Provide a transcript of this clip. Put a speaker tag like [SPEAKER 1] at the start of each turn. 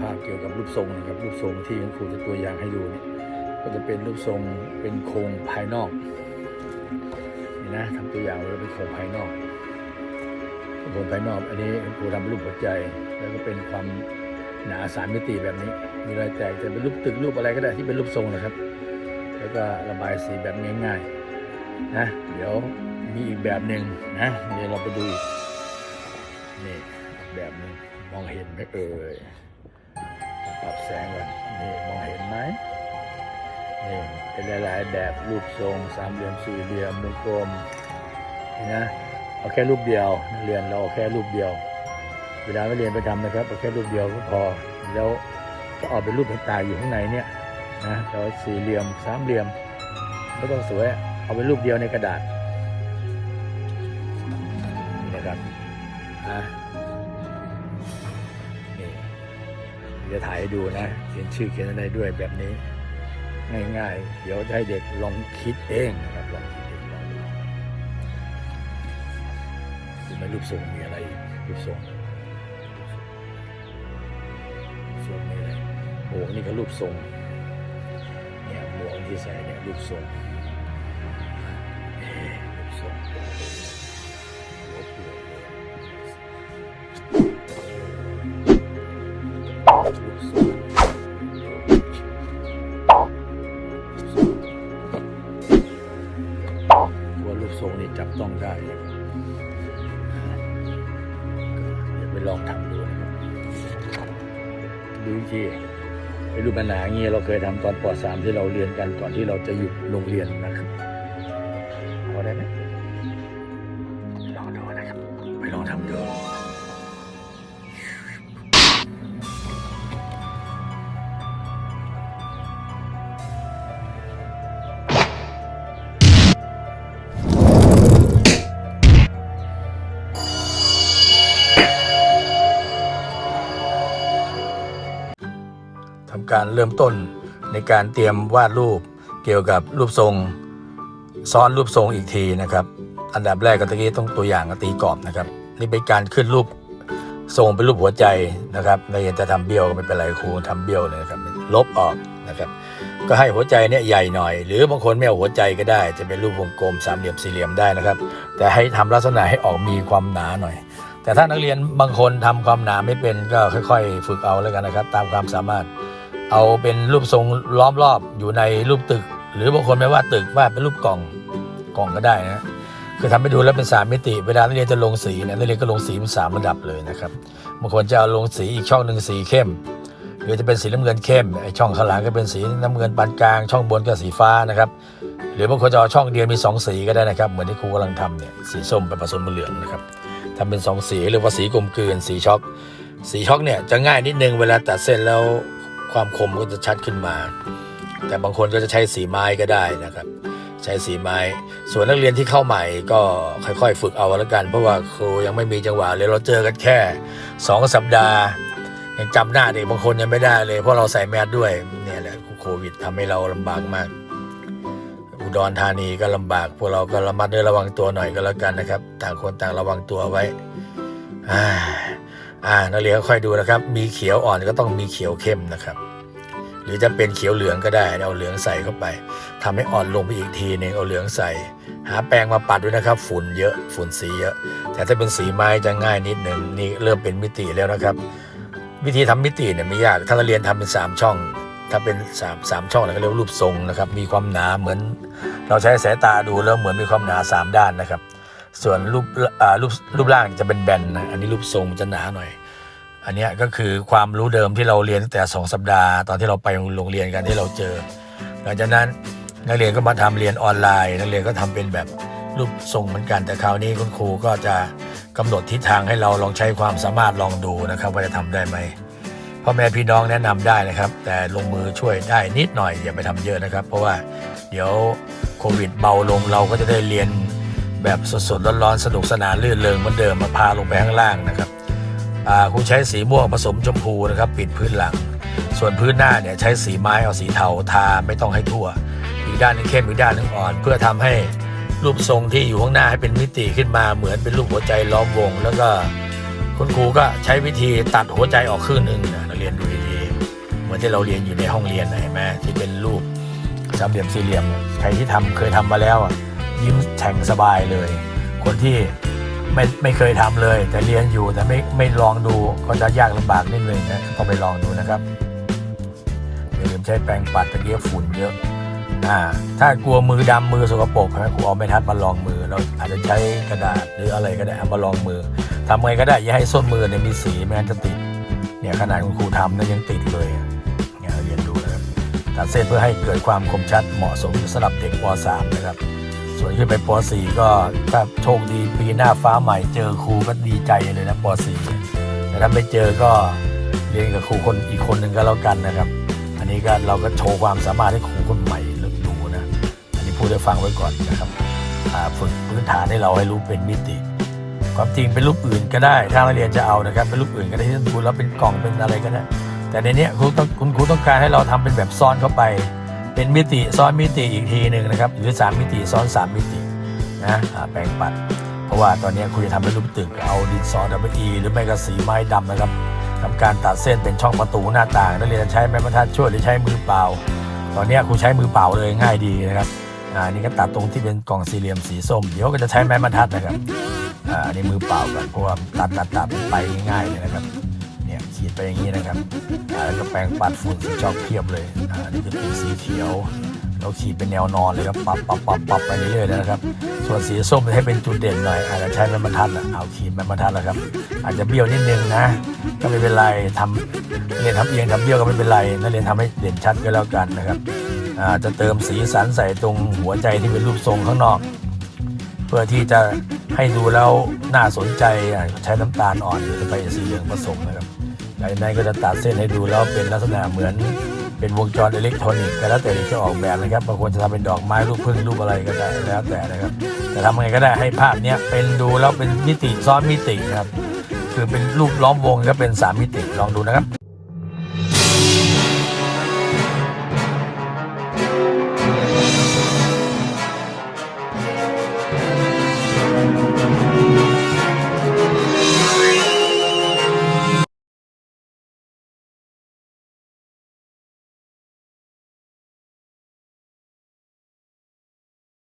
[SPEAKER 1] ภาพเกี่ยวกับรูปทรงนะครับ รูปทรงที่ครูจะตัวอย่างให้ดูเนี่ยก็จะเป็นรูปทรงเป็นโครงภายนอกนี่นะทำตัวอย่างไว้เป็นโครงภายนอกโครงภายนอกอันนี้ครูทำเป็นรูปหัวใจ แล้วก็เป็นความหนาสามมิติแบบนี้ มีรอยแตกจะเป็นรูปตึกรูปอะไรก็ได้ที่เป็นรูปทรงนะครับ แล้วก็ระบายสีแบบง่ายๆนะเดี๋ยวมีอีกแบบหนึ่งนะเดี๋ยวเราไปดูนี่แบบหนึ่งมองเห็นไหมเอ่ย ปรับแสงก่อนนี่มองเห็นไหมนี่เป็นหลายๆแบบรูปทรงสามเหลี่ยมสี่เหลี่ยมวงกลมนี่นะเอาแค่รูปเดียวนักเรียนเราเอาแค่รูปเดียว เวลานักเรียนไปทำนะครับเอาแค่รูปเดียวก็พอแล้วก็เอาเป็นรูปต่างๆอยู่ข้างในเนี่ยนะแต่ว่าสี่เหลี่ยมสามเหลี่ยมไม่ต้องสวยเอาเป็นรูปเดียวในกระดาษนี่นะครับนะ จะถ่ายให้ดูนะเขียนชื่อเขียนอะไรด้วยแบบนี้ ง่าย ๆ เดี๋ยวให้เด็กลองคิดเองนะครับลองคิดเองลองดูดูไหมรูปทรงมีอะไรอีกรูปทรงทรงมีอะไรโอ้นี่ก็รูปทรงเนี่ยหมวกที่ใส่เนี่ยรูปทรง ทรงนี่จับต้องได้นะครับเดี๋ยวไปลองทำดูนะครับดูอีกทีไอ้รูปปัญหาอย่าเงี้ยเราเคยทำตอนป .3 ที่เราเรียนกันก่อนที่เราจะหยุดโรงเรียนนะครับพอได้ไหมลองดูนะครับ ไปลองทำดู การเริ่มต้นในการเตรียมวาดรูปเกี่ยวกับรูปทรง ซ้อนรูปทรงอีกทีนะครับ อันดับแรกก็ตะกี้ต้องตัวอย่างตีกรอบนะครับ นี่เป็นการขึ้นรูปทรงเป็นรูปหัวใจนะครับนักเรียนจะทำเบี้ยวก็ไม่เป็นไรครูทำเบี้ยวเลยนะครับลบออกนะครับ ก็ให้หัวใจเนี่ยใหญ่หน่อย หรือบางคนไม่เอาหัวใจก็ได้ จะเป็นรูปวงกลมสามเหลี่ยมสี่เหลี่ยมได้นะครับ แต่ให้ทำลักษณะให้ออกมีความหนาหน่อย แต่ถ้านักเรียนบางคนทำความหนาไม่เป็นก็ค่อย ๆ ฝึกเอาแล้วกันนะครับ ตามความสามารถ เอาเป็นรูปทรงล้อมรอบอยู่ในรูปตึก หรือบางคนไม่ว่าตึกวาดเป็นรูปกล่องกล่องก็ได้นะคือทำให้ดูแล้วเป็นสามมิติ เวลานักเรียนจะลงสีเนี่ยนักเรียนก็ลงสีเป็นสามระดับเลยนะครับบางคนจะเอาลงสีอีกช่องหนึ่งสีเข้ม หรือจะเป็นสีน้ำเงินเข้มไอช่องข้างหลังก็เป็นสีน้ำเงินปานกลาง ช่องบนก็สีฟ้านะครับหรือบางคนจะเอาช่องเดียวมีสองสีก็ได้นะครับ เหมือนที่ครูกำลังทำเนี่ยสีส้มไปผสมกับเหลืองนะครับทำเป็นสองสีหรือว่าสีกลมกลืนสีช็อก สีช็อกเนี่ยจะง่ายนิดนึงเวลาตัดเส้นแล้ว ความคมก็จะชัดขึ้นมา แต่บางคนก็จะใช้สีไม้ก็ได้นะครับ ใช้สีไม้ ส่วนนักเรียนที่เข้าใหม่ก็ค่อยๆ ฝึกเอาแล้วกัน เพราะว่าครูยังไม่มีจังหวะเลยเราเจอกันแค่ 2 สัปดาห์ยังจำหน้าเด็กบางคนยังไม่ได้เลย เพราะเราใส่แมสด้วยเนี่ยแหละโควิดทำให้เราลำบากมาก อุดรธานีก็ลำบาก พวกเราก็ระมัดระวังตัวหน่อยก็แล้วกันนะครับ ต่างคนต่างระวังตัวไว้อ่า อ่านักเรียนค่อยดูนะครับ มีเขียวอ่อนก็ต้องมีเขียวเข้มนะครับ หรือจะเป็นเขียวเหลืองก็ได้ เอาเหลืองใส่เข้าไปทำให้อ่อนลงไปอีกทีหนึงเอาเหลืองใส่ หาแปรงมาปัดด้วยนะครับ ฝุ่นเยอะฝุ่นสีเยอะ แต่ถ้าเป็นสีไม้จะง่ายนิดหนึ่งนี่เริ่มเป็นมิติแล้วนะครับ วิธีทำมิติเนี่ยไม่ยากถ้าเราเรียนทำเป็นสามช่อง ถ้าเป็นสามสามช่องเนี่ยก็เรียกว่ารูปทรงนะครับ มีความหนาเหมือน เราใช้สายตาดูแล้วเหมือนมีความหนาสามด้านนะครับ ส่วนรูปอ่ารูปรูปร่างจะเป็นแบนนะอันนี้รูปทรงจะหนาหน่อย อันนี้ก็คือความรู้เดิมที่เราเรียนตั้งแต่สองสัปดาห์ ตอนที่เราไปโรงเรียนกันที่เราเจอ หลังจากนั้นนักเรียนก็มาทำเรียนออนไลน์ นักเรียนก็ทำเป็นแบบรูปทรงเหมือนกัน แต่คราวนี้คุณครูก็จะกำหนดทิศทางให้เราลองใช้ความสามารถลองดูนะครับว่าจะทำได้ไหมพ่อแม่พี่น้องแนะนำได้นะครับ แต่ลงมือช่วยได้นิดหน่อยอย่าไปทำเยอะนะครับ เพราะว่าเดี๋ยวโควิดเบาลงเราก็จะได้เรียน แบบสดๆร้อนๆสนุกสนานลื่นเริงเหมือนเดิมมาพาลงไปข้างล่างนะครับครูใช้สีม่วงผสมชมพูนะครับปิดพื้นหลัง ส่วนพื้นหน้าเนี่ยใช้สีไม้เอาสีเทาทาไม่ต้องให้ทั่ว อีกด้านนึงเข้มอีกด้านนึงอ่อน เพื่อทำให้รูปทรงที่อยู่ข้างหน้าให้เป็นมิติขึ้นมาเหมือนเป็นรูปหัวใจล้อมวง แล้วก็คุณครูก็ใช้วิธีตัดหัวใจออกครึ่งหนึ่งนะนักเรียนดูดีๆเหมือนที่เราเรียนอยู่ในห้องเรียนนะเห็นไหมที่เป็นรูปสามเหลี่ยมสี่เหลี่ยมใครที่ทำเคยทำมาแล้วอะ ยิ้มแฉ่งสบายเลย คนที่ไม่ไม่เคยทำเลย แต่เรียนอยู่แต่ไม่ไม่ลองดูก็จะยากลำบากนิดนึงนะต้องไปลองดูนะครับอย่าลืมใช้แปรงปัดตะเกียบฝุ่นเยอะอ่าถ้ากลัวมือดำมือสกปรกนะครูเอาไม้ทัดมาลองมือเราอาจจะใช้กระดาษหรืออะไรก็ได้มาลองมือทำไงก็ได้อย่าให้ส้นมือเนี่ยมีสีไม่งั้นจะติดเนี่ยขนาดคุณครูทำเนี่ยยังติดเลยเนี่ยเรียนดูนะครับตัดเส้นเพื่อให้เกิดความคมชัดเหมาะสมสำหรับเด็กป .3 นะครับ ส่วนขึ้นไปป .4 ก็ถ้าโชคดีปีหน้าฟ้าใหม่เจอครูก็ดีใจเลยนะป .4 แต่ถ้าไม่เจอก็เรียนกับครูคนอีกคนหนึ่งก็แล้วกันนะครับ อันนี้ก็เราก็โชว์ความสามารถให้ครูคนใหม่ดูนะอันนี้พูดให้ฟังไว้ก่อนนะครับฝึกพื้นฐานให้เราให้รู้เป็นมิติ ความจริงเป็นรูปอื่นก็ได้ ถ้านักเรียนจะเอานะครับ เป็นรูปอื่นก็ได้ที่ดูแล้วเป็นกล่องเป็นอะไรก็ได้แต่ในนี้ครูต้องคุณครูต้องการให้เราทำเป็นแบบซ้อนเข้าไป เป็นมิติซ้อนมิติอีกทีหนึ่งนะครับหรือ 3 มิติซ้อน 3 มิตินะแปลงปัด เพราะว่าตอนนี้ครูจะทำเป็นรูปตึกเอาดินสอ WE หรือไม่ก็สีไม้ดำนะครับทำการตัดเส้นเป็นช่องประตูหน้าต่างนักเรียนใช้ไม้บรรทัดช่วยหรือใช้มือเปล่า ตอนนี้ครูใช้มือเปล่าเลยง่ายดีนะครับอ่านี่ก็ตัดตรงที่เป็นกล่องสี่เหลี่ยมสีส้มเดี๋ยวก็จะใช้ไม้บรรทัดนะครับอ่าอันนี้มือเปล่ากันเพราะว่าตัดตัดตัดไปง่ายเลยนะครับ ไปอย่างนี้นะครับอาแล้วก็แปรงปัดฝุ่นสีจอกเพียบเลยอ่านี่จะเป็นสีเขียว เราขีดเป็นแนวนอนเลยครับปรับปรับปับปับไปเรื่อยๆนะครับ ส่วนสีส้มให้เป็นจุดเด่นหน่อยอาจจะใช้ไม้บรรทัดแหละเอาขีดไม้บรรทัดแล้วครับ อาจจะเบี้ยวนิดนึงนะ ก็ไม่เป็นไรทำเรียนทำเอียงทำเบี้ยวก็ไม่เป็นไรนักเรียนทำให้เด่นชัดก็แล้วกันนะครับอ่าจะเติมสีสันใส่ตรงหัวใจที่เป็นรูปทรงข้างนอกเพื่อที่จะให้ดูแล้วน่าสนใจอะใช้น้ำตาลอ่อนหรือไปสีเหลืองผสมนะครับ จากนั้นก็จะตัดเส้นให้ดูแล้วเป็นลักษณะเหมือนเป็นวงจรอิเล็กทรอนิกส์ก็แล้วแต่เด็กจะออกแบบนะครับบางคนจะทำเป็นดอกไม้รูปพึ่งรูปอะไรก็ได้แล้วแต่นะครับ แต่ทำไงก็ได้ให้ภาพเนี้ยเป็นดูแล้วเป็นมิติซ้อนมิติครับ คือเป็นรูปล้อมวงก็เป็นสามมิติลองดูนะครับ